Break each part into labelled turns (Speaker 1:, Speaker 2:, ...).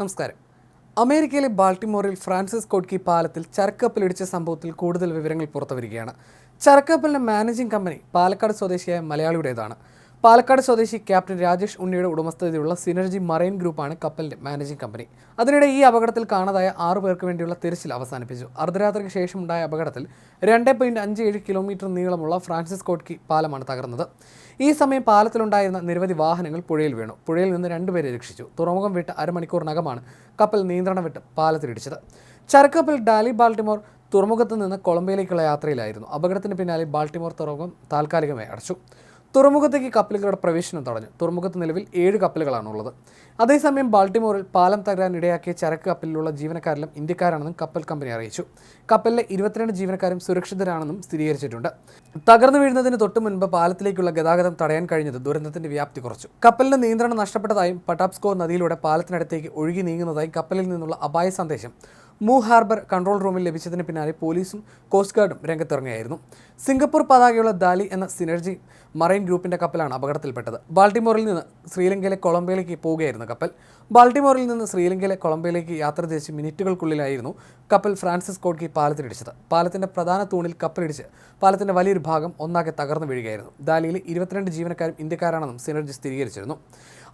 Speaker 1: നമസ്കാരം. അമേരിക്കയിലെ ബാൾട്ടിമോറിൽ ഫ്രാൻസിസ് കോട്ട്കി പാലത്തിൽ ചരക്കപ്പലിടിച്ച സംഭവത്തിൽ കൂടുതൽ വിവരങ്ങൾ പുറത്തുവരികയാണ്. ചരക്കപ്പലിന്റെ മാനേജിംഗ് കമ്പനി പാലക്കാട് സ്വദേശിയായ മലയാളിയുടേതാണ്. പാലക്കാട് സ്വദേശി ക്യാപ്റ്റൻ രാജേഷ് ഉണ്ണിയുടെ ഉടമസ്ഥതയിലുള്ള സിനർജി മറൈൻ ഗ്രൂപ്പാണ് കപ്പലിന്റെ മാനേജിംഗ് കമ്പനി. അതിനിടെ ഈ അപകടത്തിൽ കാണാതായ ആറു പേർക്ക് വേണ്ടിയുള്ള തിരച്ചിൽ അവസാനിപ്പിച്ചു. അർദ്ധരാത്രിക്ക് ശേഷമുണ്ടായ അപകടത്തിൽ രണ്ട് പോയിന്റ് അഞ്ച് ഏഴ് കിലോമീറ്റർ നീളമുള്ള ഫ്രാൻസിസ് കോട്ട്കി പാലമാണ് തകർന്നത്. ഈ സമയം പാലത്തിലുണ്ടായിരുന്ന നിരവധി വാഹനങ്ങൾ പുഴയിൽ വീണു. പുഴയിൽ നിന്ന് രണ്ടുപേരെ രക്ഷിച്ചു. തുറമുഖം വിട്ട് അരമണിക്കൂറിനകമാണ് കപ്പൽ നിയന്ത്രണം വിട്ട് പാലത്തിലിടിച്ചത് ചരക്കപ്പൽ ഡാലി ബാൾട്ടിമോർ തുറമുഖത്ത് നിന്ന് കൊളംബിയയിലേക്കുള്ള യാത്രയിലായിരുന്നു. അപകടത്തിന് പിന്നാലെ ബാൾട്ടിമോർ തുറമുഖം താൽക്കാലികമായി അടച്ചു. തുറമുഖത്തേക്ക് കപ്പലുകളുടെ പ്രവേശനം തടഞ്ഞു. തുറമുഖത്ത് നിലവിൽ ഏഴ് കപ്പലുകളാണുള്ളത്. അതേസമയം ബാൾട്ടിമോറിൽ പാലം തകരാൻ ഇടയാക്കിയ ചരക്ക് കപ്പലിലുള്ള ജീവനക്കാരെല്ലാം ഇന്ത്യക്കാരാണെന്നും കപ്പൽ കമ്പനി അറിയിച്ചു. കപ്പലിലെ ഇരുപത്തിരണ്ട് ജീവനക്കാരും സുരക്ഷിതരാണെന്നും സ്ഥിരീകരിച്ചിട്ടുണ്ട്. തകർന്നു വീഴുന്നതിന് തൊട്ടു മുൻപ് പാലത്തിലേക്കുള്ള ഗതാഗതം തടയാൻ കഴിഞ്ഞത് ദുരന്തത്തിന്റെ വ്യാപ്തി കുറച്ചു. കപ്പലിന് നിയന്ത്രണം നഷ്ടപ്പെട്ടതായും പട്ടാപ്സ്കോ നദിയിലൂടെ പാലത്തിനടുത്തേക്ക് ഒഴുകി നീങ്ങുന്നതായും കപ്പലിൽ നിന്നുള്ള അപായ സന്ദേശം മൂ ഹാർബർ കൺട്രോൾ റൂമിൽ ലഭിച്ചതിന് പിന്നാലെ പോലീസും കോസ്റ്റ് ഗാർഡും രംഗത്തിറങ്ങിയായിരുന്നു സിംഗപ്പൂർ പതാകയുള്ള ദാലി എന്ന സിനർജി മറൈൻ ഗ്രൂപ്പിന്റെ കപ്പലാണ് അപകടത്തിൽപ്പെട്ടത്. ബാൾട്ടിമോറിൽ നിന്ന് ശ്രീലങ്കയിലെ കൊളംബിയയിലേക്ക് പോവുകയായിരുന്നു കപ്പൽ. ബാൾട്ടിമോറിൽ നിന്ന് ശ്രീലങ്കയിലെ കൊളംബിയയിലേക്ക് യാത്ര തിരിച്ച് മിനിറ്റുകൾക്കുള്ളിലായിരുന്നു കപ്പൽ ഫ്രാൻസിസ് കോട്ട്കി പാലത്തിലിടിച്ചത്. പാലത്തിന്റെ പ്രധാന തൂണിൽ കപ്പലിടിച്ച് പാലത്തിന്റെ വലിയൊരു ഭാഗം ഒന്നാകെ തകർന്നു വീഴുകയായിരുന്നു. ദാലിയിലെ ഇരുപത്തിരണ്ട് ജീവനക്കാരും ഇന്ത്യക്കാരാണെന്നും സിനർജി സ്ഥിരീകരിച്ചിരുന്നു.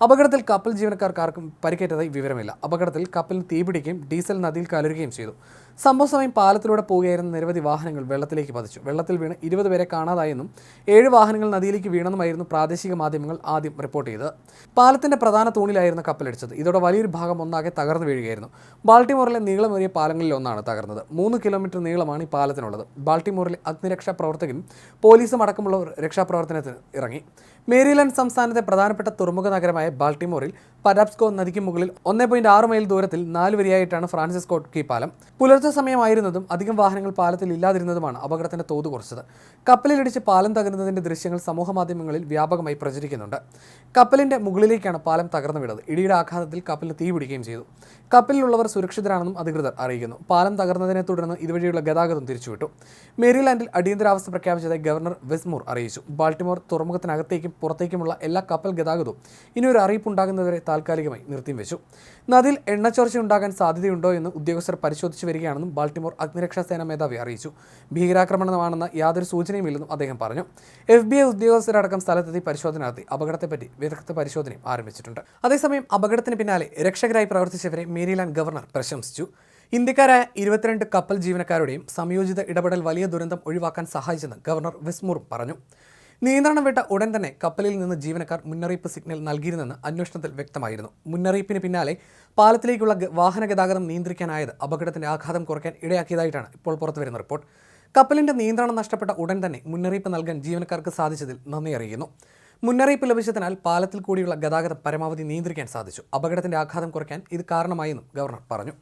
Speaker 1: അപകടത്തിൽ കപ്പൽ ജീവനക്കാർക്ക് ആർക്കും പരിക്കേറ്റതായി വിവരമില്ല. അപകടത്തിൽ കപ്പലിന് തീപിടിക്കുകയും ഡീസൽ നദിയിൽ കലരുകയും ചെയ്തു. സംഭവ സമയം പാലത്തിലൂടെ പോവുകയായിരുന്ന നിരവധി വാഹനങ്ങൾ വെള്ളത്തിലേക്ക് പതിച്ചു. വെള്ളത്തിൽ വീണ് ഇരുപത് പേരെ കാണാതായെന്നും ഏഴ് വാഹനങ്ങൾ നദിയിലേക്ക് വീണെന്നുമായിരുന്നു പ്രാദേശിക മാധ്യമങ്ങൾ ആദ്യം റിപ്പോർട്ട് ചെയ്തത്. പാലത്തിന്റെ പ്രധാന തൂണിലായിരുന്നു കപ്പലടിച്ചത്. ഇതോടെ വലിയൊരു ഭാഗം ഒന്നാകെ തകർന്നു വീഴുകയായിരുന്നു. ബാൾട്ടിമോറിലെ നീളമേറിയ പാലങ്ങളിൽ ഒന്നാണ് തകർന്നത്. മൂന്ന് കിലോമീറ്റർ നീളമാണ് ഈ പാലത്തിനുള്ളത്. ബാൾട്ടിമോറിലെ അഗ്നിരക്ഷാ പ്രവർത്തകരും പോലീസും അടക്കമുള്ളവർ രക്ഷാപ്രവർത്തനത്തിന് ഇറങ്ങി. മേരിലാൻഡ് സംസ്ഥാനത്തെ പ്രധാനപ്പെട്ട തുറമുഖ നഗരമായ ബാൾട്ടിമോറിൽ പരാപ്സ്കോ നദിക്ക് മുകളിൽ ഒന്നേ പോയിന്റ് ആറ് മൈൽ ദൂരത്തിൽ നാല് വരിയായിട്ടാണ് കീ പാലം. പുലർച്ചെ സമയമായിരുന്നതും അധികം വാഹനങ്ങൾ പാലത്തിൽ ഇല്ലാതിരുന്നതുമാണ് അപകടത്തിന്റെ തോത് കുറച്ചത്. കപ്പലിലിടിച്ച് പാലം തകരുന്നതിന്റെ ദൃശ്യങ്ങൾ സമൂഹ മാധ്യമങ്ങളിൽ വ്യാപകമായി പ്രചരിക്കുന്നുണ്ട്. കപ്പലിന്റെ മുകളിലേക്കാണ് പാലം തകർന്നു വീണത്. ഇടിയുടെ ആഘാതത്തിൽ കപ്പലിന് തീ പിടിക്കുകയും ചെയ്തു. കപ്പലിലുള്ളവർ സുരക്ഷിതരാണെന്നും അധികൃതർ അറിയിക്കുന്നു. പാലം തകർന്നതിനെ തുടർന്ന് ഇതുവഴിയുള്ള ഗതാഗതം തിരിച്ചുവിട്ടു. മേരിലാൻഡിൽ അടിയന്തരാവസ്ഥ പ്രഖ്യാപിച്ചതായി ഗവർണർ വെസ്മൂർ അറിയിച്ചു. ബാൾട്ടിമോർ തുറമുഖത്തിനകത്തേക്കും പുറത്തേക്കുമുള്ള എല്ലാ കപ്പൽ ഗതാഗതവും ഇനി ഒരു അറിയിപ്പ് ഉണ്ടാകുന്നതുവരെ താൽക്കാലികമായി നിർത്തിവെച്ചു. നദിയിൽ എണ്ണച്ചോർച്ച ഉണ്ടാകാൻ സാധ്യതയുണ്ടോ എന്ന് ഉദ്യോഗസ്ഥർ പരിശോധിച്ചു വരികയാണെന്നും ബാൾട്ടിമോർ അഗ്നിരക്ഷാ സേന മേധാവി അറിയിച്ചു. ഭീകരാക്രമണമാണെന്ന യാതൊരു സൂചനയുമില്ലെന്നും അദ്ദേഹം പറഞ്ഞു. എഫ് ബി ഐ ഉദ്യോഗസ്ഥരടക്കം സ്ഥലത്തെത്തി പരിശോധന നടത്തി. അപകടത്തെപ്പറ്റി വിദഗ്ധ പരിശോധനയും ആരംഭിച്ചിട്ടുണ്ട്. അതേസമയം അപകടത്തിന് പിന്നാലെ രക്ഷകരായി പ്രവർത്തിച്ചവരെ മേരിലാൻഡ് ഗവർണർ പ്രശംസിച്ചു. ഇന്ത്യക്കാരായ ഇരുപത്തിരണ്ട് കപ്പൽ ജീവനക്കാരുടെയും സംയോജിത ഇടപെടൽ വലിയ ദുരന്തം ഒഴിവാക്കാൻ സഹായിച്ചെന്ന് ഗവർണർ വിസ്മൂർ പറഞ്ഞു. നിയന്ത്രണം വിട്ട ഉടൻ തന്നെ കപ്പലിൽ നിന്ന് ജീവനക്കാർ മുന്നറിയിപ്പ് സിഗ്നൽ നൽകിയിരുന്നെന്ന് അന്വേഷണത്തിൽ വ്യക്തമായിരുന്നു. മുന്നറിയിപ്പിന് പിന്നാലെ പാലത്തിലേക്കുള്ള വാഹന ഗതാഗതം നിയന്ത്രിക്കാനായത് അപകടത്തിന്റെ ആഘാതം കുറയ്ക്കാൻ ഇടയാക്കിയതായിട്ടാണ് ഇപ്പോൾ പുറത്തുവരുന്ന റിപ്പോർട്ട്. കപ്പലിന്റെ നിയന്ത്രണം നഷ്ടപ്പെട്ട ഉടൻ തന്നെ മുന്നറിയിപ്പ് നൽകാൻ ജീവനക്കാർക്ക് സാധിച്ചതിൽ നന്ദി അറിയിക്കുന്നു. മുന്നറിയിപ്പ് ലഭിച്ചതിനാൽ പാലത്തിൽ കൂടിയുള്ള ഗതാഗതം പരമാവധി നിയന്ത്രിക്കാൻ സാധിച്ചു. അപകടത്തിന്റെ ആഘാതം കുറയ്ക്കാൻ ഇത് കാരണമായെന്നും ഗവർണർ പറഞ്ഞു.